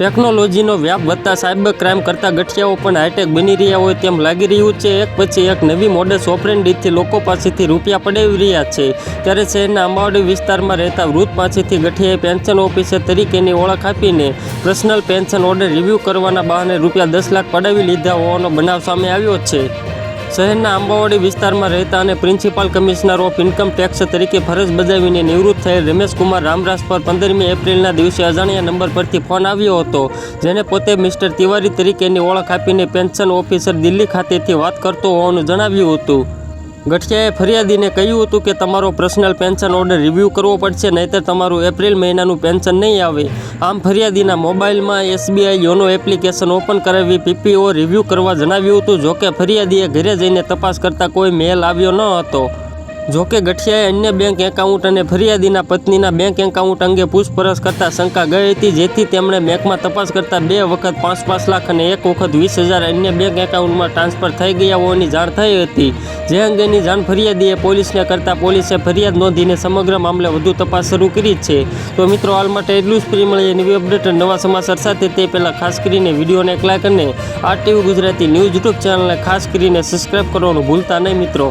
ટેકનોલોજીનો વ્યાપ વધતા સાયબર ક્રાઇમ કરતા ગઠિયાઓ પણ હાઈટેક બની રહ્યા હોય તેમ લાગી રહ્યું છે. એક પછી એક નવી મોડેસ ઓપરેન્ડીથી લોકો પાસેથી રૂપિયા પડાવી રહ્યા છે. ત્યારે શહેરના અંબાવાડી વિસ્તારમાં રહેતા વૃદ્ધ પાસેથી ગઠિયાએ પેન્શન ઓફિસર તરીકેની ઓળખ આપીને પર્સનલ પેન્શન ઓર્ડર રિવ્યૂ કરવાના બહાને રૂપિયા દસ લાખ પડાવી લીધા હોવાનો બનાવ સામે આવ્યો છે. શહેરના આંબાવાડી વિસ્તારમાં રહેતા અને principal commissioner of income tax તરીકે ફરજ બજાવીને નિવૃત્ત થયેલ રમેશકુમાર રામરાજ પર પંદરમી એપ્રિલના દિવસે અજાણ્યા નંબર પરથી ફોન આવ્યો હતો, જેને પોતે મિસ્ટર તિવારી તરીકેની ઓળખ આપીને પેન્શન ઓફિસર દિલ્હી ખાતેથી વાત કરતો હોવાનું જણાવ્યું હતું. ગઠિયાએ ફરિયાદીને કહ્યું હતું કે તમારો પર્સનલ પેન્શન ઓર્ડર રિવ્યૂ કરવો પડશે, નહીંતર તમારું એપ્રિલ મહિનાનું પેન્શન નહીં આવે. આમ ફરિયાદીના મોબાઈલમાં એસબીઆઈ યોનો એપ્લિકેશન ઓપન કરાવી પીપીઓ રિવ્યૂ કરવા જણાવ્યું હતું, જોકે ફરિયાદીએ ઘરે જઈને તપાસ કરતાં કોઈ મેલ આવ્યો ન હતો. જોકે ગઠિયાએ અન્ય બેંક એકાઉન્ટ અને ફરિયાદીના પત્નીના બેંક એકાઉન્ટ અંગે પૂછપરછ કરતા શંકા ગઈ હતી, જેથી તેમણે બેંકમાં તપાસ કરતા બે વખત પાંચ પાંચ લાખ અને એક વખત વીસ હજાર અન્ય બેંક એકાઉન્ટમાં ટ્રાન્સફર થઈ ગયા હોવાની જાણ થઈ હતી. જે અંગેની જાણ ફરિયાદીએ પોલીસને કરતા પોલીસે ફરિયાદ નોંધીને સમગ્ર મામલે વધુ તપાસ શરૂ કરી છે. તો મિત્રો, હાલ માટે એટલું જ. ફ્રી મળીએ નવી અપડેટ નવા સમાચાર સાથે. તે પહેલાં ખાસ કરીને વિડીયોને એક લાઈક અને આ ટીવી ગુજરાતી ન્યૂઝ યુટ્યુબ ચેનલને ખાસ કરીને સબસ્ક્રાઈબ કરવાનું ભૂલતા નહીં મિત્રો.